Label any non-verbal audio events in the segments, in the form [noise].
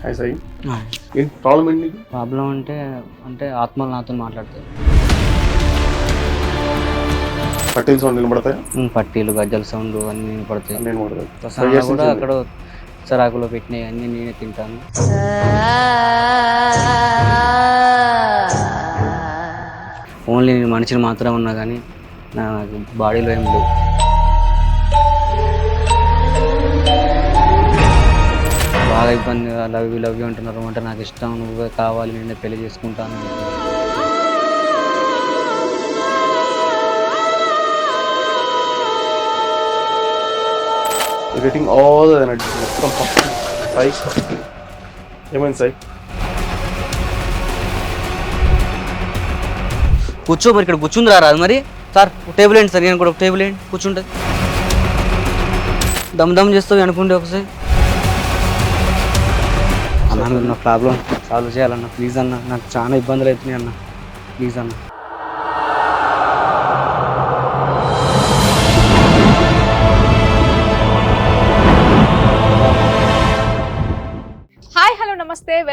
Hi Sai ఏంటి problem ఏంటి నీకు? ప్రాబ్లం అంటే అంటే ఆత్మలు నాతో మాట్లాడతాయి పట్టీల సౌండ్ నిలబడతాయా పట్టీలు గజ్జల సౌండ్ అన్నీ పడతాయి నేను కూడా అక్కడ సరాకులో పెట్టినవి అన్నీ నేనే తింటాను. [laughs] ఓన్లీ నేను మనిషిని మాత్రమే ఉన్నా కానీ నాకు బాడీలో ఏం లేవు. బాగా ఇబ్బంది లవ్ యూ లవ్ యూ అంటున్నారు అంటే నాకు ఇష్టం నువ్వే కావాలి నేనే పెళ్ళి చేసుకుంటాను రేటింగ్ ఆల్ ఎనర్జీ మొత్తం. సాయి ఏమైంది సాయి కూర్చో మరి ఇక్కడ కూర్చుంది రాదు మరి. సార్ టేబుల్ ఏంటి సార్ నేను కూడా టేబుల్ ఏంటి కూర్చుంటే. దమ్ దమ్ చేస్తావు అనుకుంటే ఒకసారి. అన్న నా ప్రాబ్లం సాల్వ్ చేయాలన్న ప్లీజ్ అన్న. నాకు చాలా ఇబ్బందులు అవుతున్నాయి అన్న. ప్లీజ్ అన్న.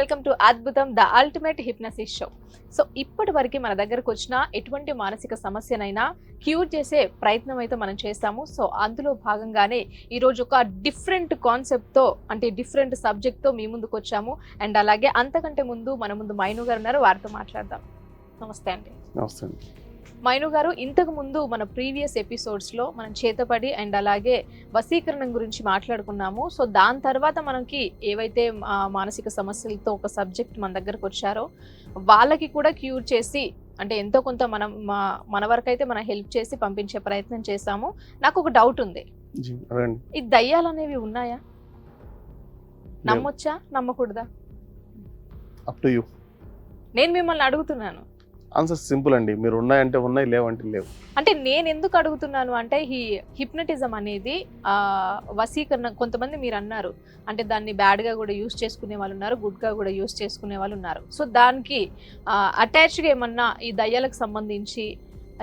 వెల్కమ్ టు అద్భుతం the ultimate hypnosis show. So ఇప్పటి వరకు మన దగ్గరకు వచ్చిన ఎటువంటి మానసిక సమస్యనైనా క్యూర్ చేసే ప్రయత్నం అయితే మనం చేస్తాము. సో అందులో భాగంగానే ఈరోజు ఒక డిఫరెంట్ కాన్సెప్ట్తో అంటే డిఫరెంట్ సబ్జెక్ట్తో మీ ముందుకు వచ్చాము. అండ్ అలాగే అంతకంటే ముందు మన ముందు మైను గారు ఉన్నారు. వారితో మాట్లాడదాం. నమస్తే అండి. నమస్తే అండి. మైను గారు ఇంతకు ముందు మన ప్రీవియస్ ఎపిసోడ్స్లో మనం చేతపడి అండ్ అలాగే వశీకరణం గురించి మాట్లాడుకున్నాము. సో దాని తర్వాత మనకి ఏవైతే మానసిక సమస్యలతో ఒక సబ్జెక్ట్ మన దగ్గరకు వచ్చారో వాళ్ళకి కూడా క్యూర్ చేసి అంటే ఎంతో కొంత మనం మన వరకు అయితే మనం హెల్ప్ చేసి పంపించే ప్రయత్నం చేశాము. నాకు ఒక డౌట్ ఉంది. ఈ దయ్యాలు అనేవి ఉన్నాయా? నమ్మొచ్చా? నమ్మకూడదా? Up to you. నేను మిమ్మల్ని అడుగుతున్నాను. ఆన్సర్ సింపుల్ అండి. మీరు ఉన్నాయంటే ఉన్నాయి లేవంటే లేవు. అంటే నేను ఎందుకు అడుగుతున్నాను అంటే ఈ హిప్నటిజం అనేది ఆ, వశీకరణ కొంతమంది మీరు అన్నారు. అంటే దాన్ని బ్యాడ్గా కూడా యూస్ చేసుకునే వాళ్ళు ఉన్నారు గుడ్గా కూడా యూస్ చేసుకునే వాళ్ళు ఉన్నారు. సో దానికి అటాచ్గా ఏమన్నా ఈ దయ్యాలకు సంబంధించి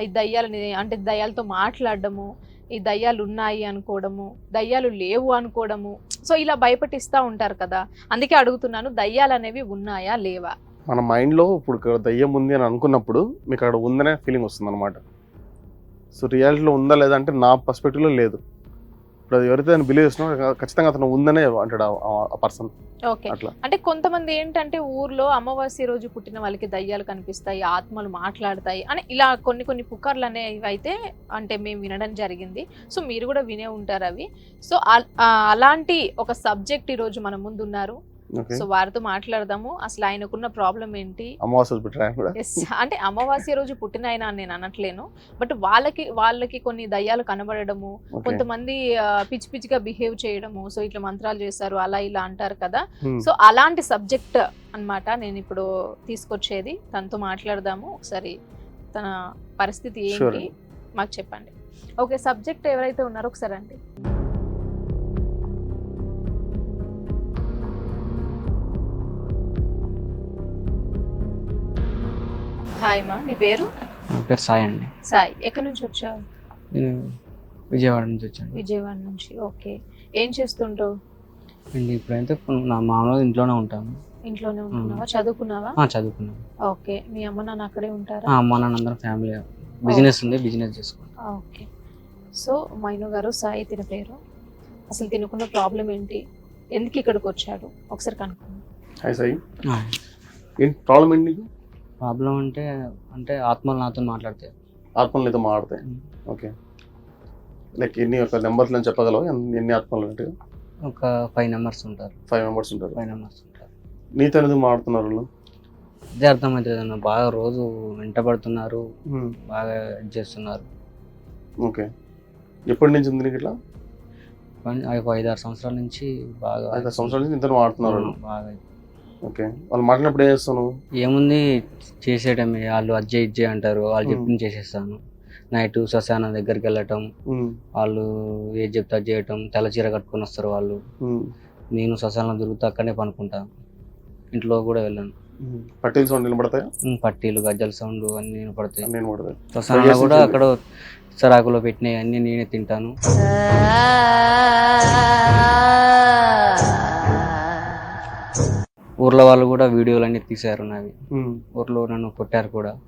ఈ దయ్యాలని అంటే దయ్యాలతో మాట్లాడడము ఈ దయ్యాలు ఉన్నాయి అనుకోవడము దయ్యాలు లేవు అనుకోవడము సో ఇలా భయపెట్టిస్తూ ఉంటారు కదా. అందుకే అడుగుతున్నాను దయ్యాలు అనేవి ఉన్నాయా లేవా? మన మైండ్లో ఇప్పుడు ఇక్కడ దయ్యం ఉంది అని అనుకున్నప్పుడు మీకు అక్కడ ఉందనే ఫీలింగ్ వస్తుంది అనమాట సో రియాలిటీలో ఉందా లేదా అంటే నా పర్స్పెక్టివ్లో లేదు. ఇప్పుడు అది ఎవరైతే దాన్ని బిలీవ్ చేస్తున్నారో ఖచ్చితంగా అతను ఉందనే అంటాడు ఆ- పర్సన్ ఓకే అట్లా. అంటే కొంతమంది ఏంటంటే ఊర్లో అమావాస్య రోజు పుట్టిన వాళ్ళకి దయ్యాలు కనిపిస్తాయి ఆత్మలు మాట్లాడతాయి అని ఇలా కొన్ని కొన్ని పుకార్లు అనేవి అయితే అంటే మేము వినడం జరిగింది. సో మీరు కూడా వినే ఉంటారు అవి. సో అలాంటి ఒక సబ్జెక్ట్ ఈరోజు మన ముందు ఉన్నారు సో వారితో మాట్లాడదాము. అసలు ఆయనకున్న ప్రాబ్లం ఏంటి? అమావాస్య అంటే అమావాస్య రోజు పుట్టిన ఆయన నేను అనట్లేను. బట్ వాళ్ళకి వాళ్ళకి కొన్ని దయ్యాలు కనబడడము ఓకే కొంతమంది పిచ్చి పిచ్చిగా బిహేవ్ చేయడము సో ఇట్లా మంత్రాలు చేస్తారు అలా ఇలా అంటారు కదా. Hmm. సో అలాంటి సబ్జెక్ట్ అన్నమాట నేను ఇప్పుడు తీసుకొచ్చేది. తనతో మాట్లాడదాము. ఒకసారి తన పరిస్థితి. ఏంటి? మాకు చెప్పండి. ఓకే సబ్జెక్ట్ ఎవరైతే ఉన్నారో ఒకసారి అండి హాయ్ మా నీ పేరు? నా పేరు సాయి అండి. సాయి ఎక్కడి నుంచి వచ్చావు? నేను విజయవాడ నుంచి వచ్చాను. విజయవాడ నుంచి ఓకే. ఏం చేస్తుంటావు? అండ్ ఇప్పుడైతే నా మామూలుగా ఇంట్లోనే ఉంటాను. ఇంట్లోనే ఉంటున్నావా? చదువుకున్నావా? ఆ, చదువుకున్నాను. ఓకే మీ అమ్మ నాన్న అక్కడే ఉంటారా? ఆ, అమ్మ నాన్న అందరం ఫ్యామిలీ బిజినెస్ ఉంది బిజినెస్ చేసుకుంటాం. ఓకే. సో మైను గారు సాయి తిన పేరు. అసలు తినుకున్న ప్రాబ్లం ఏంటి? ఎందుకు ఇక్కడికి వచ్చాడు? ఒకసారి కనుక్కుందాం. హాయ్ సాయి. ఏంటి ప్రాబ్లం ఏంటి నీకు? ప్రాబ్లం అంటే అంటే ఆత్మలు నాతో మాట్లాడతాయి. ఆత్మలు నీతో మాట్లాడతాయి. ఓకే. లైక్ ఎన్ని ఒక నెంబర్స్ నేను చెప్పగలవు? ఎన్ని ఆత్మలు అంటే? ఒక ఫైవ్ నెంబర్స్ ఉంటారు. ఫైవ్ మెంబర్స్ ఉంటారు. ఫైవ్ నెంబర్స్ ఉంటారు. నీతో ఎందుకు మాట్లాడుతున్నారు వాళ్ళు? అదే అర్థమవుతుంది అన్న. బాగా రోజు వెంటబడుతున్నారు. బాగా చేస్తున్నారు. ఓకే. ఎప్పటి నుంచి ఉంది నీకు ఇట్లా? ఐదు ఆరు సంవత్సరాల నుంచి బాగా ఐదు సంవత్సరాల నుంచి ఇంత వాళ్ళు. బాగా ఓకే. వాళ్ళు మాట్లాడినప్పుడు ఏం చేస్తాను ఏముంది చేసేయటమే. వాళ్ళు అజ్జే ఇజ్జే అంటారు. వాళ్ళు. చెప్పింది చేసేస్తాను. నైట్ శ్మశానం దగ్గరికి వెళ్ళటం. వాళ్ళు ఏది చెప్తే అది చేయటం. తెల్ల చీర కట్టుకొని వస్తారు వాళ్ళు. నేను శ్మశానం తిరుగుతూ అక్కడనే పనుకుంటా. ఇంట్లో కూడా వెళ్ళాను. పట్టీల సౌండ్ నిలబడతాయా పట్టీలు గజ్జల సౌండ్ అన్ని పడతాయి శ్మశానంలో కూడా అక్కడ సరాకులో పెట్టినవి అన్ని నేనే తింటాను. ఊర్లో వాళ్ళు కూడా వీడియోలు అన్ని తీశారు నావి. ఊర్లో నన్ను కొట్టారు కూడా.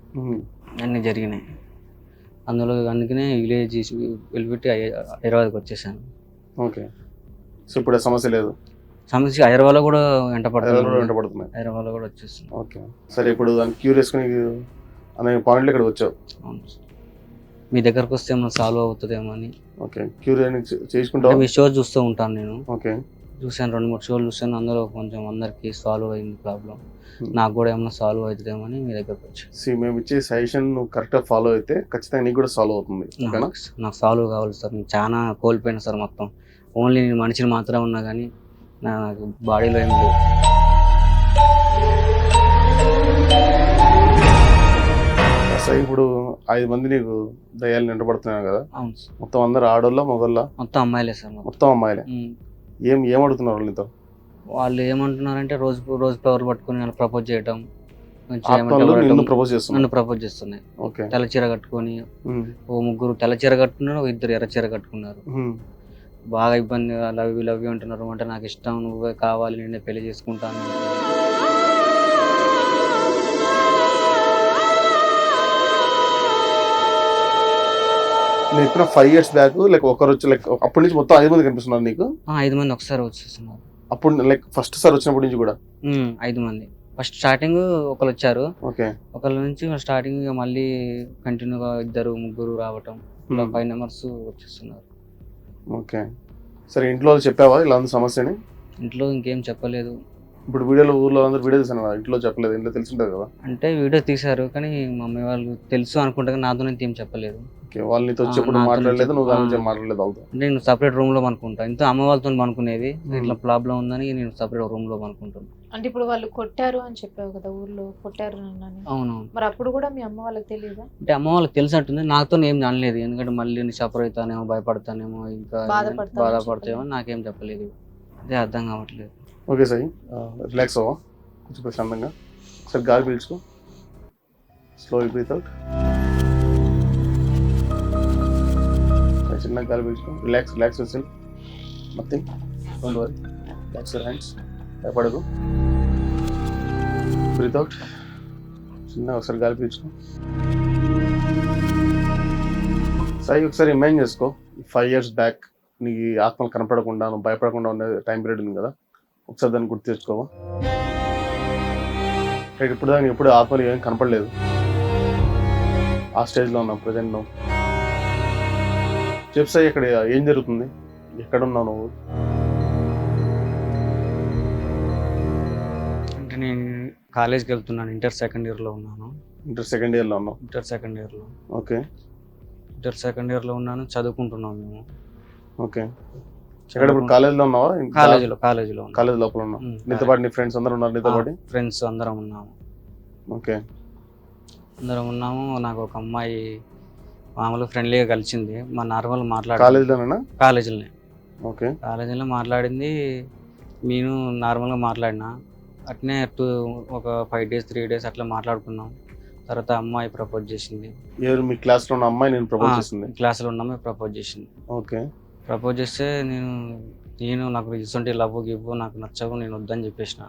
అన్నీ జరిగినాయి. అందులో అందుకనే విలేజ్ వెళ్ళిపెట్టి హైదరాబాద్కి వచ్చేసాను. ఓకే. సో ఇప్పుడు సమస్య లేదు? సమస్య హైదరాబాద్లో కూడా వెంట పడుతుంది. వెంటబడుతున్నాయి హైదరాబాద్లో కూడా వచ్చేస్తుంది ఓకే. సరే ఇప్పుడు దాన్ని క్యూర్ చేసుకుని అనే పాయింట్లో ఇక్కడ వచ్చావు. మీ దగ్గరకు వస్తే ఏమైనా సాల్వ్ అవుతుందేమో అని. ఓకే. క్యూర్ అని చే- అంటే చేసుకుంటావు మీ షో చూస్తూ ఉంటాను నేను. ఓకే. చూసాను రెండు మూడు షోలు చూసాను అందులో కొంచెం అందరికి సాల్వ్ అయింది ప్రాబ్లం. నాకు కూడా ఏమైనా సాల్వ్ అవుతుందేమో అని మీ దగ్గరకు వచ్చాను. సి మేము ఇచ్చే సజెషన్ నువ్వు కరెక్ట్గా ఫాలో అయితే ఖచ్చితంగా నీకు కూడా సాల్వ్ అవుతుంది నాకు సాల్వ్ కావాలి సార్. నేను చాలా కోల్పోయాను సార్ మొత్తం. ఓన్లీ నేను మనిషిని మాత్రమే ఉన్నా కానీ నాకు బాడీలో ఏం లేవు. అసలు ఇప్పుడు ఐదు మంది నీకు దయ్యాలు నిండబడుతున్నావు కదా? అవును సార్. మొత్తం అందరు ఆడోళ్ళ మొగోళ్ళ? మొత్తం అమ్మాయిలే సార్ మొత్తం. అమ్మాయిలే. ఏం ఏం అడుగుతున్నారు వాళ్ళు ఏమంటున్నారంటే రోజు రోజు పవర్ పట్టుకుని నన్ను ప్రపోజ్ చేయటం. నిన్ను ప్రపోజ్ చేస్తున్నారు నన్ను ప్రపోజ్ చేస్తున్నాయి. ఓకే. తెల్ల చీర కట్టుకొని ఓ ముగ్గురు తెల్ల చీర కట్టుకున్నారు ఓ ఇద్దరు ఎర్ర చీర కట్టుకున్నారు. బాగా ఇబ్బంది లవ్ యూ లవ్ యూ అంటున్నారు. అంటే నాకు ఇష్టం నువ్వే కావాలి నేనే పెళ్ళి చేసుకుంటాను. నేను చెప్పిన ఫైవ్ ఇయర్స్ బ్యాక్ లైక్ ఒకరు వచ్చి లైక్ అప్పటి నుంచి మొత్తం ఐదు మంది కనిపిస్తున్నారు నీకు? ఆ, ఐదు మంది ఒకసారి వచ్చేస్తున్నారు. అప్పుడు లైక్ ఫస్ట్ సార్ వచ్చినప్పటి నుంచి కూడా? ఉమ్, ఐదు మంది. ఫస్ట్ స్టార్టింగ్ ఒకరు వచ్చారు. ఓకే ఒకళ్ళ నుంచి స్టార్టింగ్ ఇక మళ్ళీ కంటిన్యూగా ఇద్దరు ముగ్గురు రావటం. ఇలా ఫైవ్ నెంబర్స్ వచ్చేస్తున్నారు. ఓకే సరే ఇంట్లో వాళ్ళు చెప్పావా ఇలా ఉంది సమస్యని? ఇంట్లో ఇంకేం చెప్పలేదు. ఇప్పుడు వీడియోలో ఊర్లో అందరూ వీడియో కదా? ఇంట్లో చెప్పలేదు ఇంట్లో తెలిసింటుంది కదా? అంటే వీడియో తీశారు కానీ మమ్మీ వాళ్ళు తెలుసు అనుకుంటా నాతో ఏం చెప్పలేదు. ఓకే వాళ్ళు నీతో మాట్లాడలేదు నువ్వు దాని. నుంచి మాట్లాడలేదు అంటే నేను సపరేట్ రూమ్లో పనుకుంటా. ఇంత అమ్మ వాళ్ళతో పనుకునేది ఇట్లా ప్రాబ్లం ఉందని నేను సపరేట్ రూమ్లో పనుకుంటాను అంటే ఇప్పుడు వాళ్ళు కొట్టారు అని చెప్పావు కదా ఊర్లో కొట్టారు అవునవును. మరి అప్పుడు కూడా మీ అమ్మ వాళ్ళకి తెలియదా? అంటే అమ్మ వాళ్ళకి తెలిసి అంటుంది నాతో ఏం అనలేదు ఎందుకంటే మళ్ళీ నేను సఫర్ అవుతానేమో భయపడతానేమో ఇంకా బాధపడతామో నాకేం చెప్పలేదు. అదే అర్థం కావట్లేదు. ఓకే సాయి రిలాక్స్ అవ్వ కొంచెం ప్రశాంతంగా. ఒకసారి గాలి పీల్చుకో. స్లో బ్రీత్ అవుట్ చిన్న గాలి పీల్చుకో. Relax relax your nothing don't worry relax your hands భయపడదు బ్రీత్ అవుట్ చిన్న ఒకసారి గాలి పీల్చుకో. సాయి ఒకసారి ఇమాజిన్ చేసుకో. ఫైవ్ ఇయర్స్ బ్యాక్ నీ ఆత్మలు కనపడకుండా నువ్వు భయపడకుండా ఉండే టైం పీరియడ్ ఉంది కదా. ఒకసారి దాన్ని గుర్తు తెచ్చుకోవా ఇప్పుడు దానికి ఎప్పుడు ఆత్మలు ఏం కనపడలేదు. ఆ స్టేజ్లో ప్రజెంట్ నువ్వు చెప్సా ఇక్కడ ఏం జరుగుతుంది? ఎక్కడ ఉన్నావు నువ్వు? అంటే నేను కాలేజ్కి వెళ్తున్నాను ఇంటర్ సెకండ్ ఇయర్లో ఉన్నాను. ఇంటర్ సెకండ్ ఇయర్లో ఉన్నావు. ఇంటర్ సెకండ్ ఇయర్లో. ఓకే ఇంటర్ సెకండ్ ఇయర్లో ఉన్నాను చదువుకుంటున్నాం మేము. ఓకే ఎక్కడ ఇప్పుడు కాలేజ్లో ఉన్నావా? కాలేజీలో కాలేజీలో కాలేజ్ లోపల ఉన్నావు. నీతో పాటు నీ ఫ్రెండ్స్ అందరూ ఉన్నారు నీతో పాటు? ఫ్రెండ్స్ అందరం ఉన్నాము. ఓకే. అందరం ఉన్నాము. నాకు ఒక అమ్మాయి మామూలుగా ఫ్రెండ్లీగా కలిసింది. మా నార్మల్ మాట్లాడ కాలేజ్లోనేనా? కాలేజీలోనే. ఓకే. కాలేజీలో మాట్లాడింది. నేను నార్మల్గా మాట్లాడినా. అట్నే టూ ఒక ఫైవ్ డేస్ త్రీ డేస్ అట్లా మాట్లాడుకున్నాం. తర్వాత అమ్మాయి ప్రపోజ్ చేసింది. ఎవరు మీ క్లాస్లో ఉన్న అమ్మాయి నేను ప్రపోజ్ చేసింది. క్లాస్లో ఉన్నామే ప్రపోజ్ చేసింది. ఓకే. ప్రపోజ్ చేస్తే నేను నేను నాకు ఇటువంటి లవ్ గివ్వు నాకు నచ్చవు నేను వద్దని చెప్పేసిన.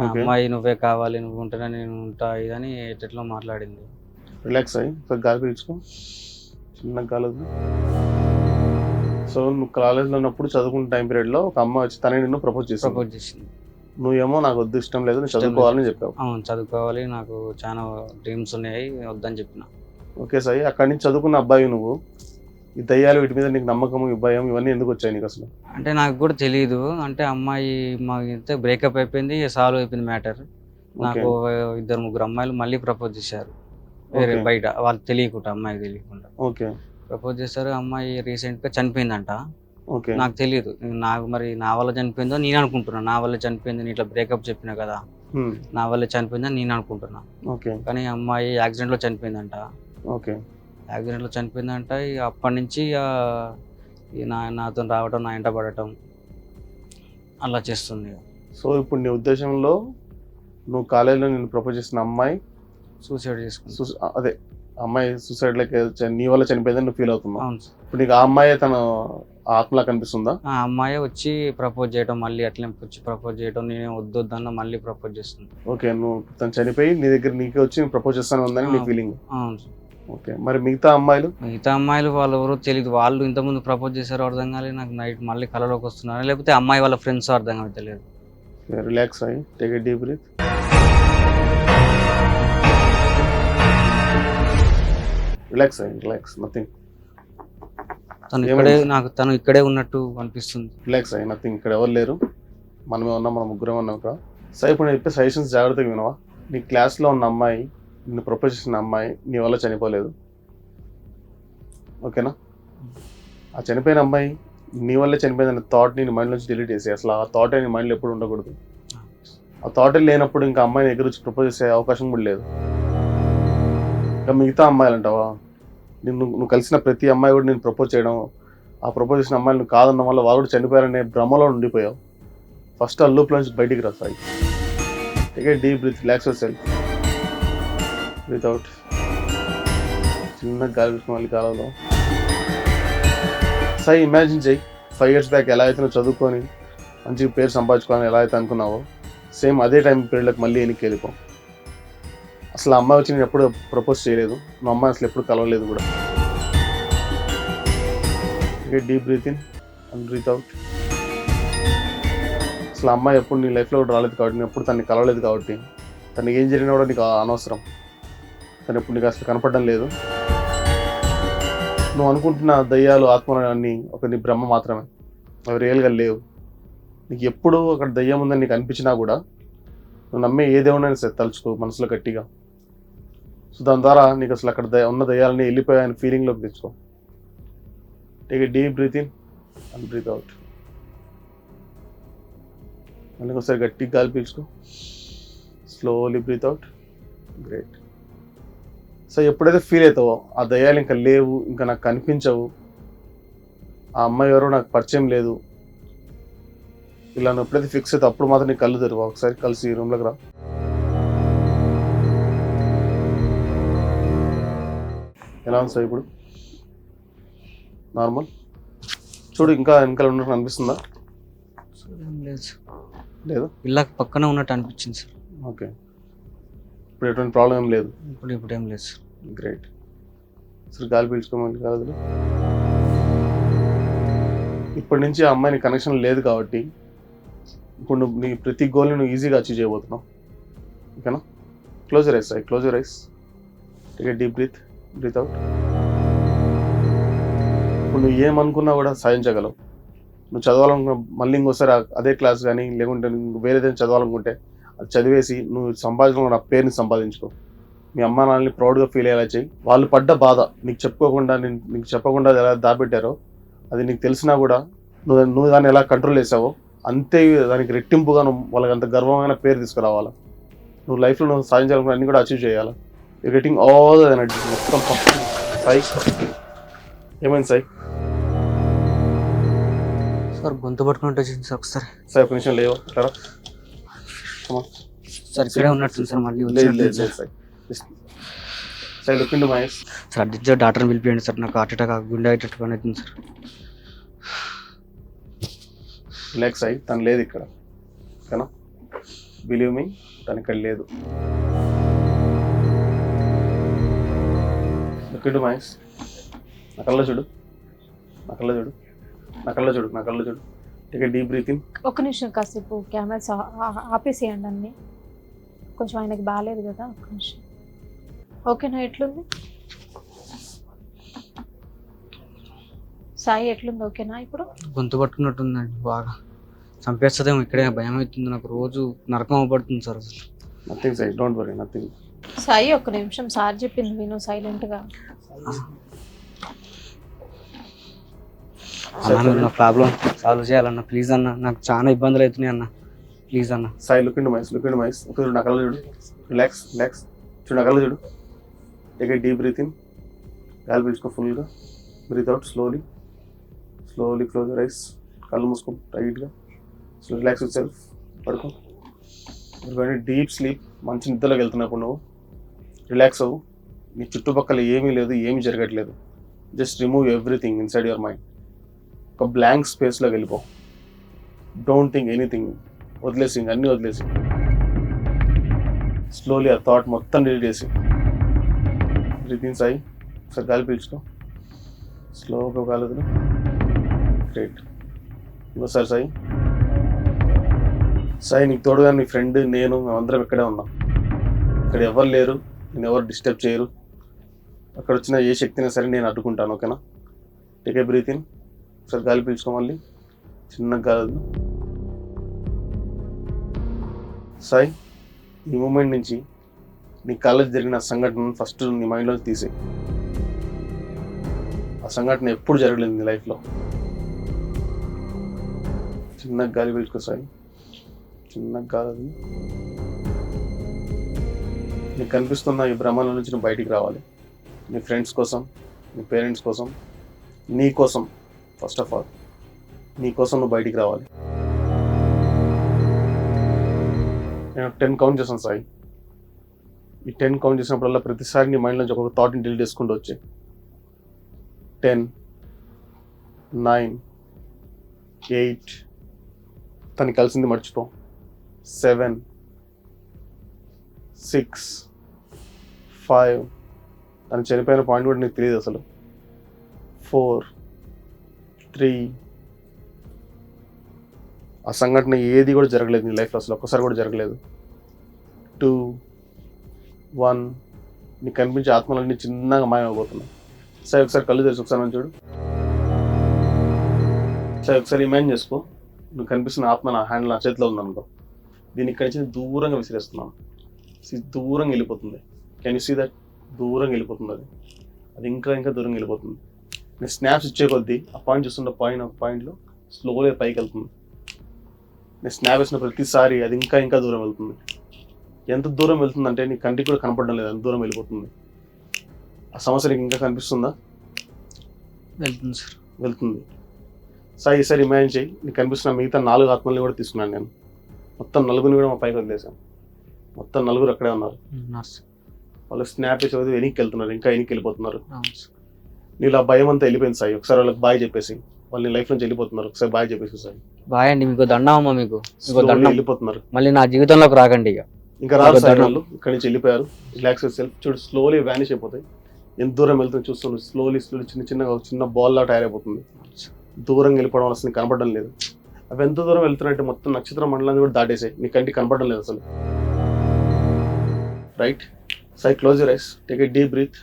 అమ్మాయి నువ్వే కావాలి నువ్వు ఉంటేనే నేను ఉంటా ఇదని ఎట్లా మాట్లాడింది. రిలాక్స్ అయ్యి ఒకసారి గాలి పీల్చుకో. చిన్న గాలి. సో నువ్వు కాలేజ్లో ఉన్నప్పుడు చదువుకున్న టైం పీరియడ్లో ఒక అమ్మ వచ్చి తనే నిన్ను ప్రపోజ్ చేసింది. ప్రపోజ్ చేసింది. నువ్వేమో నాకు వద్దు ఇష్టం లేదు నేను. చదువుకోవాలని చెప్పావు. అవును చదువుకోవాలి నాకు చాలా డ్రీమ్స్ ఉన్నాయి వద్దని చెప్పిన. ఓకే సాయి అక్కడి నుంచి చదువుకున్న అబ్బాయి నువ్వు. ఈ దయ్యాలు వీటి మీద నీకు నమ్మకం ఈ భయం ఇవన్నీ ఎందుకు వచ్చాయి నీకు అసలు? అంటే నాకు కూడా తెలియదు అంటే అమ్మాయి మా ఇంతే బ్రేకప్ అయిపోయింది సాల్వ్ అయిపోయింది మ్యాటర్ నాకు ఇద్దరు ముగ్గురు అమ్మాయిలు మళ్ళీ ప్రపోజ్ చేశారు. వేరే. బయట వాళ్ళు తెలియకుండా అమ్మాయికి తెలియకుండా. ఓకే. ప్రపోజ్ చేశారు అమ్మాయి రీసెంట్గా చనిపోయిందంట. ఓకే. నాకు తెలియదు నాకు మరి నా వల్ల చనిపోయిందో నేను అనుకుంటున్నా. నా వల్ల చనిపోయింది ఇట్లా బ్రేకప్ చెప్పిన కదా. నా వల్ల చనిపోయిందని నేను అనుకుంటున్నా. ఓకే. కానీ అమ్మాయి యాక్సిడెంట్లో చనిపోయిందంట. ఓకే. యాక్సిడెంట్లో చనిపోయిందంట. ఇక అప్పటి నుంచి నా నాతో రావటం నా ఇంట పడటం అలా చేస్తుంది. సో ఇప్పుడు నీ ఉద్దేశంలో నువ్వు కాలేజీలో నేను ప్రపోజ్ చేసిన అమ్మాయి సూసైడ్ చేసుకుంది. అదే అమ్మాయి సూసైడ్ లైక్ నీ వల్ల చనిపోయిందని నువ్వు ఫీల్ అవుతున్నావు. ఇప్పుడు నీకు ఆ అమ్మాయి తన ఆత్మలా కనిపిస్తుందా? ఆ అమ్మాయి వచ్చి ప్రపోజ్ చేయడం మళ్ళీ అట్లే వచ్చి ప్రపోజ్ చేయడం నేనే వద్దు వద్దన్న మళ్ళీ ప్రపోజ్ చేస్తుంది. ఓకే నువ్వు తను చనిపోయి నీ దగ్గర నీకే వచ్చి ప్రపోజ్ చేస్తాను ఉందని నీ. ఫీలింగ్ అవును సార్. ఓకే. మరి మిగతా అమ్మాయిలు? మిగతా అమ్మాయిలు వాళ్ళు ఎవరో తెలియదు వాళ్ళు ఇంతకుముందు ప్రపోజ్ చేశారో అర్థం కాలేదు. నాకు నైట్ మళ్ళీ కలలోకి వస్తున్నారు లేకపోతే అమ్మాయి వాళ్ళ ఫ్రెండ్స్ అర్థం కాదు తెలియదు. రిలాక్స్ అయ్యి. Take a deep breath relax అయ్యి రిలాక్స్ నథింగ్ తను? ఇక్కడే నాకు తను ఇక్కడే ఉన్నట్టు అనిపిస్తుంది. రిలాక్స్ అయ్యి నథింగ్ ఇక్కడ ఎవరు లేరు. మనమే ఉన్నాం మన ముగ్గురం ఉన్నాం ఇక్కడ. సరే ఇప్పుడు నేను చెప్పే సజెషన్స్ జాగ్రత్తగా వినవా? నీ క్లాస్లో ఉన్న అమ్మాయి నిన్ను ప్రపోజ్ చేసిన అమ్మాయి నీ వల్ల చనిపోలేదు. ఓకేనా? ఆ చనిపోయిన అమ్మాయి నీ వల్లే చనిపోయిందనే థాట్ నేను మైండ్ నుంచి డిలీట్ చేసి అసలు ఆ థాట్ నీ మైండ్లో ఎప్పుడు ఉండకూడదు. ఆ థాట్ లేనప్పుడు ఇంకా అమ్మాయిని దగ్గర వచ్చి ప్రపోజ్ చేసే అవకాశం కూడా లేదు. ఇంకా మిగతా అమ్మాయిలు అంటావా? నిన్ను నువ్వు కలిసిన ప్రతి అమ్మాయి కూడా నేను ప్రపోజ్ చేయడం ఆ ప్రపోజ్ చేసిన అమ్మాయిలు నువ్వు కాదన్న వల్ల వాళ్ళు కూడా చనిపోయారనే భ్రమలో ఉండిపోయావు. ఫస్ట్ ఆ లూప్ నుంచి బయటికి రా Sai. Take deep breath relax yourself without చిన్న గాలి మళ్ళీ కాలంలో సై ఇమాజిన్ చేయి ఫైవ్ ఇయర్స్ బ్యాక్ ఎలా అయితే చదువుకొని మంచి పేరు సంపాదించుకోవాలని ఎలా అయితే అనుకున్నావో సేమ్ అదే టైం పీరియడ్లోకి మళ్ళీ వెనక్కి వెళ్ళిపో. అసలు అమ్మాయి వచ్చి నేను ఎప్పుడు ప్రపోజ్ చేయలేదు. మా అమ్మాయి అసలు ఎప్పుడు కలవలేదు కూడా. Deep breathe in and breathe out అసలు అమ్మాయి ఎప్పుడు నీ లైఫ్లో కూడా రాలేదు కాబట్టి నేను ఎప్పుడు తన్ని కలవలేదు కాబట్టి తనకి ఏం జరిగినా కూడా నీకు అనవసరం. తను ఇప్పుడు నీకు అసలు కనపడడం లేదు. నువ్వు అనుకుంటున్న దయ్యాలు ఆత్మలు అన్నీ ఒక నీ బ్రహ్మ మాత్రమే. అవి రియల్గా లేవు. నీకు ఎప్పుడూ అక్కడ దయ్యం ఉందని నీకు అనిపించినా కూడా నువ్వు నమ్మే ఏ దేవుడైనా సరే తలుచుకో మనసులో గట్టిగా. సో దాని ద్వారా నీకు అసలు అక్కడ దయ- ఉన్న దయ్యాలని వెళ్ళిపోయాయని ఫీలింగ్లోకి తెచ్చుకో. Take deep breathe in and breathe out మళ్ళీ ఒకసారి గట్టిగా గాలి పీల్చుకో. Slowly breathe out great so ఎప్పుడైతే ఫీల్ అవుతావో ఆ దయ్యాలు ఇంకా లేవు ఇంకా నాకు కనిపించవు ఆ అమ్మాయి ఎవరో నాకు పరిచయం లేదు ఇలా నువ్వు ఎప్పుడైతే ఫిక్స్ అయితే అప్పుడు మాత్రం నీ కళ్ళు తెరువు ఒకసారి కలిసి ఈ రూమ్లోకి రా. ఎలా ఉంది సార్ ఇప్పుడు? నార్మల్ చూడు ఇంకా వెనకాల ఉన్నట్టు అనిపిస్తుందా? లేదు. లేదు? ఇలా పక్కన ఉన్నట్టు అనిపించింది సార్. ఓకే. ఇప్పుడు ఎటువంటి ప్రాబ్లం ఏం లేదు. ఇప్పుడు ఇప్పుడు ఏం లేదు సార్ గ్రేట్ అసలు గాలి పీల్చుకోమని కాదు ఇప్పటి నుంచి ఆ అమ్మాయిని కనెక్షన్ లేదు కాబట్టి ఇప్పుడు నువ్వు నీ ప్రతి గోల్ని నువ్వు ఈజీగా అచీవ్ చేయబోతున్నావు. ఓకేనా close your eyes I close your eyes take deep breath breathe out ఇప్పుడు నువ్వు ఏమనుకున్నా కూడా సాధించగలవు. నువ్వు చదవాలనుకున్న మళ్ళీ ఇంకోసారి అదే క్లాస్ కానీ లేకుంటే నువ్వు వేరేదైనా చదవాలనుకుంటే చదివేసి నువ్వు సంపాదించుకున్న ఆ పేరుని సంపాదించుకో. మీ అమ్మా నాన్నని ప్రౌడ్గా ఫీల్ అయ్యేలా చేయి. వాళ్ళు పడ్డ బాధ నీకు చెప్పుకోకుండా నేను- నీకు చెప్పకుండా ఎలా దాపెట్టారో అది నీకు తెలిసినా కూడా నువ్వు నువ్వు దాన్ని ఎలా కంట్రోల్ చేసావో అంతే దానికి రెట్టింపుగా నువ్వు వాళ్ళకి అంత గర్వమైన పేరు తీసుకురావాలా. నువ్వు లైఫ్లో నువ్వు సాధించాలనుకున్న అన్ని కూడా అచీవ్ చేయాలి. యూ గెటింగ్ ఆల్ ఎనర్జీ మొత్తం. సాయి ఏమైంది సాయి సార్ గొంతు పట్టుకున్నట్టు వచ్చింది సార్ ఒకసారి. సాయి ఒక నిమిషం లేవు. సార్ ఇక్కడే ఉన్నట్టుంది సార్ మళ్ళీ లేదు లేదు లేదు sir. Sai look into my sir అర్జెంట్గా డాక్టర్ని పిలిపియండి సార్ నాకు హార్ట్ అటాక్ గుండె అయ్యేటట్టు పని అవుతుంది సార్. రిలాక్స్ అయ్యి తను లేదు ఇక్కడ. ఓకేనా? బిలీవ్ మీ తను ఇక్కడ లేదు. లుక్ మైస్ నా కళ్ళ చూడు. నా కళ్ళ చూడు. నా కళ్ళ చూడు నా కళ్ళ చూడు. ఇక డీప్ బ్రీతింగ్ ఒక నిమిషం కాసేపు కెమెరాస్ ఆపేసేయండి అన్ని. కొంచెం ఆయనకి బాగాలేదు కదా ఒక నిమిషం. ఓకేనా ఎట్లుంది? సాయి ఎట్లుంది? ఓకేనా ఇప్పుడు? గొంతు పట్టుకున్నట్టుందండి బాగా. చంపేస్తుందేమో ఇక్కడే భయం అవుతుంది నాకు. రోజు నరకం అవ్వబడుతుంది సార్ అసలు. Nothing Sai don't worry nothing Sai ఒక నిమిషం. సార్ చెప్పింది విను సైలెంట్ అన్న నా ప్రాబ్లం సాల్వ్ చేయాలన్న ప్లీజ్ అన్న నాకు చాలా ఇబ్బందులు అవుతున్నాయి అన్న. ప్లీజ్ అన్న. Sai look into my eyes look into my eyes ఒక చూడు. నా కళ్ళ చూడు రిలాక్స్ రిలాక్స్ చూడు. కళ్ళ చూడు టేక్ డీప్ బ్రీతింగ్ గాలి పీల్చుకో ఫుల్గా breathe out slowly slowly close your eyes కళ్ళు మూసుకో టైట్గా సో రిలాక్స్ సెల్ఫ్ పడుకో. డీప్ స్లీప్ మంచి నిద్రలోకి వెళ్తున్నప్పుడు నువ్వు. రిలాక్స్ అవ్వు. నీ చుట్టుపక్కల ఏమీ లేదు ఏమీ జరగట్లేదు. Just remove everything inside your mind ఒక బ్లాంక్ స్పేస్లోకి వెళ్ళిపో. డోంట్ థింక్ ఎనీథింగ్ వదిలేసి ఇంక అన్నీ వదిలేసి. స్లోలీ ఆ థాట్ మొత్తం డిలీట్ చేసి. బ్రీతింగ్ సాయి ఒకసారి గాలి పీల్చుకో. స్లోగా గాలి వదిలి. గ్రేట్ ఇంకోసారి సాయి సాయి నీకు తోడుగా నీ ఫ్రెండ్ నేను మేమందరం ఇక్కడే ఉన్నాం. ఇక్కడ ఎవరు లేరు నేను ఎవరు డిస్టర్బ్ చేయరు. అక్కడ వచ్చిన ఏ శక్తినా సరే నేను అడ్డుకుంటాను ఓకేనా? టేక్ ఏ బ్రీత్ ఇన్ ఒకసారి గాలి పీల్చుకో మళ్ళీ. చిన్న గాలి సాయి ఈ మూమెంట్ నుంచి నీ కాలేజ్ జరిగిన సంఘటన ఫస్ట్ నీ మైండ్లో తీసేయి ఆ సంఘటన ఎప్పుడు జరగలేదు నీ లైఫ్లో. చిన్న గాలి పీల్చుకో సాయి. చిన్న గాలి నీకు కనిపిస్తున్న ఈ భ్రమల నుంచి నువ్వు బయటికి రావాలి. నీ ఫ్రెండ్స్ కోసం నీ పేరెంట్స్ కోసం నీ కోసం ఫస్ట్ ఆఫ్ ఆల్ నీకోసం నువ్వు బయటికి రావాలి. నేను టెన్ కౌంట్ చేశాను సాయి. ఈ టెన్ కౌంట్ చేసినప్పుడల్లా ప్రతిసారి నీ మైండ్ నుంచి ఒక్కొక్క థాట్ని డిలీట్ చేసుకుంటూ వచ్చాయి టెన్ నైన్ ఎయిట్ తను కలిసింది మర్చిపో. సెవెన్ సిక్స్ ఫైవ్ తను చనిపోయిన పాయింట్ కూడా నీకు తెలియదు అసలు. ఫోర్ త్రీ ఆ సంఘటన ఏది కూడా జరగలేదు నీ లైఫ్లో అసలు ఒక్కసారి కూడా జరగలేదు. టూ వన్ నీకు కనిపించే ఆత్మలన్నీ చిన్నగా మాయమైపోతున్నాయి. సరే ఒకసారి కళ్ళు తెరిచి ఒకసారి మనం చూడు. సరే ఒకసారి ఇమాజిన్ చేసుకో. నువ్వు కనిపిస్తున్న ఆత్మ నా హ్యాండ్ నా చేతిలో ఉందనుకో. దీన్ని ఇక్కడి నుంచి దూరంగా విసిరేస్తున్నాను. దూరంగా వెళ్ళిపోతుంది. కెన్ యూ సీ దట్ దూరంగా వెళ్ళిపోతుంది అది. అది ఇంకా ఇంకా దూరంగా వెళ్ళిపోతుంది. నేను స్నాప్స్ ఇచ్చే కొద్దీ ఆ పాయింట్ చూస్తున్న పాయింట్ ఒక పాయింట్లో స్లోగా పైకి వెళ్తుంది. నేను స్నాప్ వేసిన ప్రతిసారి అది ఇంకా ఇంకా దూరం వెళ్తుంది. ఎంత దూరం వెళ్తుందంటే నీ కంటికి కూడా కనపడడం లేదు అంత దూరం వెళ్ళిపోతుంది. ఆ సమస్య నీకు ఇంకా కనిపిస్తుందా? వెళ్తుంది సార్. వెళ్తుంది. సార్ ఈసారి ఇమాజిన్ చేయి నీకు కనిపిస్తున్న మిగతా నాలుగు ఆత్మల్ని కూడా తీసుకున్నాను నేను. మొత్తం నలుగురిని కూడా మా పైకి వదిలేసాను మొత్తం నలుగురు అక్కడే ఉన్నారు. వాళ్ళు స్నాప్ వదిలి వెనక్కి వెళ్తున్నారు ఇంకా వెనక్కి వెళ్ళిపోతున్నారు. నీలో ఆ భయం అంతా వెళ్ళిపోయింది సాయి. ఒకసారి వాళ్ళకి బాయ్ చెప్పేసి వాళ్ళు నీ లైఫ్ నుంచి వెళ్ళిపోతున్నారు. ఒకసారి బాయ్ చెప్పేసి సాయి. బాయ్ అండి మీకు దండం అమ్మ మీకు. దండం. వెళ్ళిపోతున్నారు. మళ్ళీ నా జీవితంలోకి రాకండి ఇక. ఇంకా రాదు సాయి దండం. వాళ్ళు. ఇక్కడి నుంచి వెళ్ళిపోయారు. రిలాక్స్ సెల్ఫ్ చూడు స్లోలీ వ్యానిష్ అయిపోతాయి. ఎంత దూరం వెళ్తుంది చూస్తున్నాడు స్లోలీ స్లోలీ చిన్న చిన్నగా చిన్న బాల్ లా తయారైపోతుంది దూరంగా వెళ్ళిపోవడం వల్ల అసలు కనపడడం లేదు. అవి ఎంత దూరం వెళ్తున్నాయంటే మొత్తం నక్షత్ర మండలాన్ని కూడా దాటేసాయి. నీ కంటికి కనపడడం లేదు అసలు. Right Sai close your eyes take a deep breath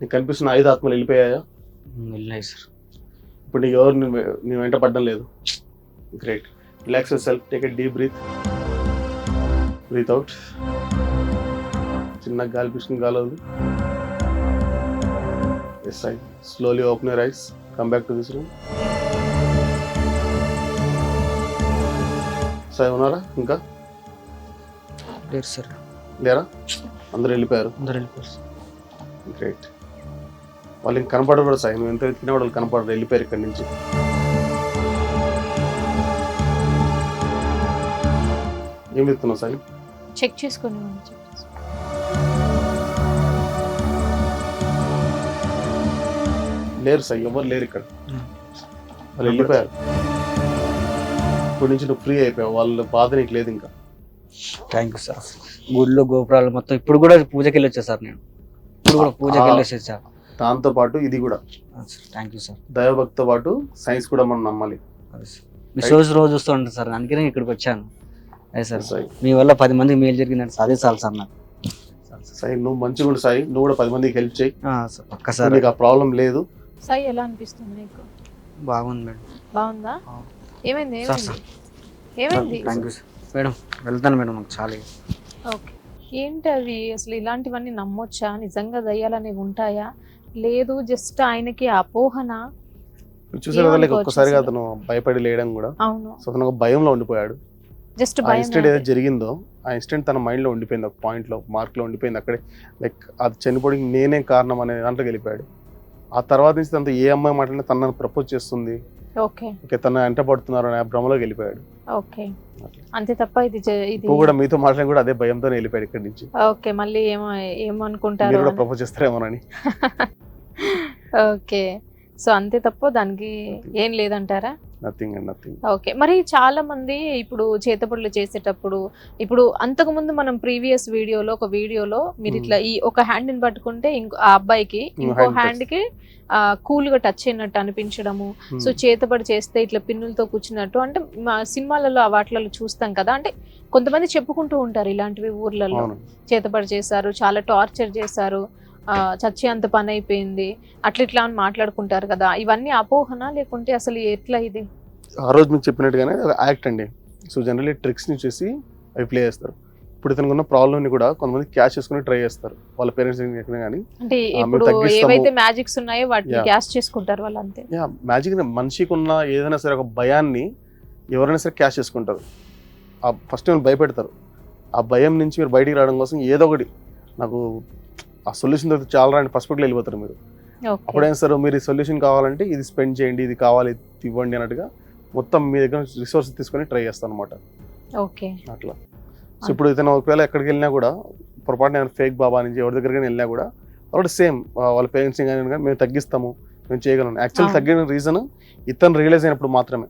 నీకు కనిపిస్తున్న ఐదు ఆత్మలు వెళ్ళిపోయాయా? వెళ్ళినాయి సార్. ఇప్పుడు నీకు ఎవరు నీ వెంట పడడం లేదు. Great relax self take a deep breath breathe out చిన్న గాలి పీసుకుని గాలి yes I slowly open your eyes come back to this room Sai ఉన్నారా? ఇంకా? లేదు సార్. లేరా? అందరూ వెళ్ళిపోయారు. అందరు వెళ్ళిపోయారు సార్. గ్రేట్ వాళ్ళు ఇంక కనపడరు కూడా సాయి నువ్వు ఎంత వెతికినా వాళ్ళు కనపడరు. వెళ్ళిపోయారు ఇక్కడి నుంచి. ఏం వెతుకున్నావు సాయి? చెక్ చేసుకొని ఇవ్వండి, check చేసుకో. లేరు సాయి ఎవరు లేరు ఇక్కడ. వాళ్ళు వెళ్ళిపోయారు. ఇప్పటి నుంచి నువ్వు ఫ్రీ అయిపోయావు. వాళ్ళ బాధ నీకు లేదు ఇంకా. థ్యాంక్ యూ సార్ గుడిలో గోపురాలు మొత్తం ఇప్పుడు కూడా పూజకి వెళ్ళొచ్చా సార్ నేను? ఇప్పుడు కూడా పూజకి. వెళ్ళొచ్చా సార్? దాంతో పాటు ఇది కూడా. థ్యాంక్ యూ సార్ దైవభక్తితో పాటు సైన్స్ కూడా మనం నమ్మాలి. మీ షోస్ రోజు చూస్తూ ఉంటాను సార్ అందుకే నేను ఇక్కడికి వచ్చాను. అదే సార్ సాయి మీ వల్ల పది మందికి మేలు జరిగిందంటే సార్ అదే చాలు సార్ నాకు. సాయి నువ్వు మంచిగా ఉండు సాయి. నువ్వు కూడా పది మందికి హెల్ప్ చేయి. ఆ, సార్ నీకు ఆ ప్రాబ్లం లేదు. సాయి ఎలా అనిపిస్తుంది నీకు? బాగుంది మేడం. బాగుందా? ఆ. ఏమైంది సార్, ఏమైంది? ఏమైంది? థ్యాంక్ యూ సార్ మేడం వెళ్తాను మేడం నాకు చాలా ఓకే. ఏంటి అవి? అసలు ఇలాంటివన్నీ నమ్మొచ్చా? నిజంగా దయ్యాలనేవి ఉంటాయా? లేదు జస్ట్ ఆయనకి అపోహన చూసారు లైక్ ఒక్కసారిగా? అతను భయపడి లేయడం కూడా. అవును. సో అతను ఒక భయంలో ఉండిపోయాడు. జస్ట్ ఆ ఇన్సిడెంట్ ఏదైతే జరిగిందో ఆ ఇన్సిడెంట్ తన మైండ్లో ఉండిపోయింది ఒక పాయింట్లో మార్క్లో ఉండిపోయింది. అక్కడే లైక్ అది చనిపోవడానికి నేనే కారణం అనే దాంట్లోకి వెళ్ళిపోయాడు ఆ తర్వాత నుంచి తనతో ఏ అమ్మాయి మాట్లాడినా తన నన్ను ప్రపోజ్ చేస్తుంది. ఓకే. ఓకే తన వెంట పడుతున్నారు అనే భ్రమలోకి వెళ్ళిపోయాడు ఓకే. అంతే తప్ప ఇది ఇది కూడా మీతో మాట్లాడి కూడా అదే భయంతో వెళ్ళిపోయాడు ఇక్కడి నుంచి. ఓకే మళ్ళీ ఏమో ఏమనుకుంటారు కూడా. ప్రపోజ్ చేస్తారేమోనని. [laughs] ఓకే. సో అంతే తప్ప దానికి ఏం లేదంటారా? Nothing and nothing okay. మరి చాలా మంది ఇప్పుడు చేతపడులు చేసేటప్పుడు ఇప్పుడు అంతకు ముందు మనం ప్రీవియస్ వీడియోలో ఒక వీడియోలో మీరు Hmm. ఇట్లా ఈ ఒక హ్యాండ్ని పట్టుకుంటే ఇంకో ఆ అబ్బాయికి ఇంకో హ్యాండ్కి కూల్గా టచ్ అయినట్టు అనిపించడము. సో చేతబడి చేస్తే ఇట్లా పిన్నులతో కూర్చున్నట్టు అంటే మా సినిమాలలో ఆ వాటిలలో చూస్తాం కదా అంటే కొంతమంది చెప్పుకుంటూ ఉంటారు ఇలాంటివి ఊర్లలో. చేతబడి చేశారు చాలా టార్చర్ చేశారు. చచ్చే అంత పని అయిపోయింది. అట్లా ఇట్లా అని మాట్లాడుకుంటారు కదా. ఇవన్నీ అపోహన? లేకుంటే అసలు ఎట్లా ఇది? ఆ రోజు మీకు చెప్పినట్టుగానే యాక్ట్ అండి. సో జనరల్లీ ట్రిక్స్ని చూసి అవి ప్లే చేస్తారు. ఇప్పుడు ఇతనికి ఉన్న ప్రాబ్లమ్ని కూడా కొంతమంది క్యాచ్ చేసుకుని ట్రై చేస్తారు. వాళ్ళ పేరెంట్స్ కానీ అంటే ఇప్పుడు. ఏవైతే మ్యాజిక్స్ ఉన్నాయో వాటిని. క్యాష్ చేసుకుంటారు వాళ్ళు అంతే యా మ్యాజిక్ మనిషికి ఉన్న ఏదైనా సరే ఒక భయాన్ని ఎవరైనా సరే క్యాష్ చేసుకుంటారు. ఫస్ట్ మీరు భయపెడతారు. ఆ భయం నుంచి మీరు బయటికి రావడం కోసం ఏదో ఒకటి నాకు ఆ సొల్యూషన్ దొరికితే చాలా రాని పర్స్పెక్ట్లో వెళ్ళిపోతారు మీరు. ఓకే. అప్పుడు ఏం సార్? మీరు ఈ సొల్యూషన్ కావాలంటే ఇది స్పెండ్ చేయండి ఇది కావాలి ఇవ్వండి అన్నట్టుగా మొత్తం మీ దగ్గర రిసోర్స్ తీసుకొని ట్రై చేస్తాను అనమాట ఓకే. అట్లా. సో ఇప్పుడు ఇతను ఒకవేళ ఎక్కడికి వెళ్ళినా కూడా పొరపాటున ఏమైనా ఫేక్ బాబా నుంచి ఎవరి దగ్గరికి వెళ్ళినా కూడా వాళ్ళు సేమ్ వాళ్ళ పేరెంట్స్ కానీ కానీ మేము తగ్గిస్తాము మేము చేయగలం. యాక్చువల్. తగ్గిన రీజన్ ఇతను రియలైజ్ అయినప్పుడు మాత్రమే.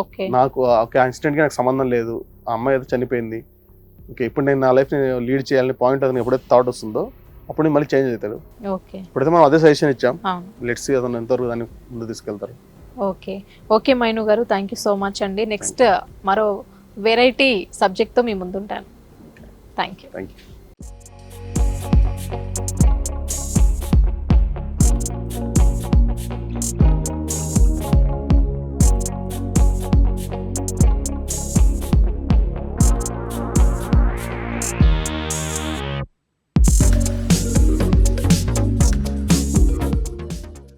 ఓకే. నాకు ఒక యాక్సిడెంట్కి నాకు సంబంధం లేదు ఆ అమ్మాయి అయితే చనిపోయింది. ఓకే ఇప్పుడు నేను నా లైఫ్ లీడ్ చేయాలని పాయింట్ అతను ఎప్పుడైతే థాట్ వస్తుందో అప్పుడు మళ్ళీ చేంజ్ అవుతాడు ఓకే. ఇప్పుడైతే మనం అదే సజెషన్ ఇచ్చాం. లెట్స్ అతను ఎంతవరకు దాన్ని ముందు తీసుకెళ్తారు. ఓకే. ఓకే మైను గారు థ్యాంక్ యూ సో మచ్ అండి. నెక్స్ట్ మరో వెరైటీ సబ్జెక్ట్తో మీ ముందుంటాను. Thank you thank you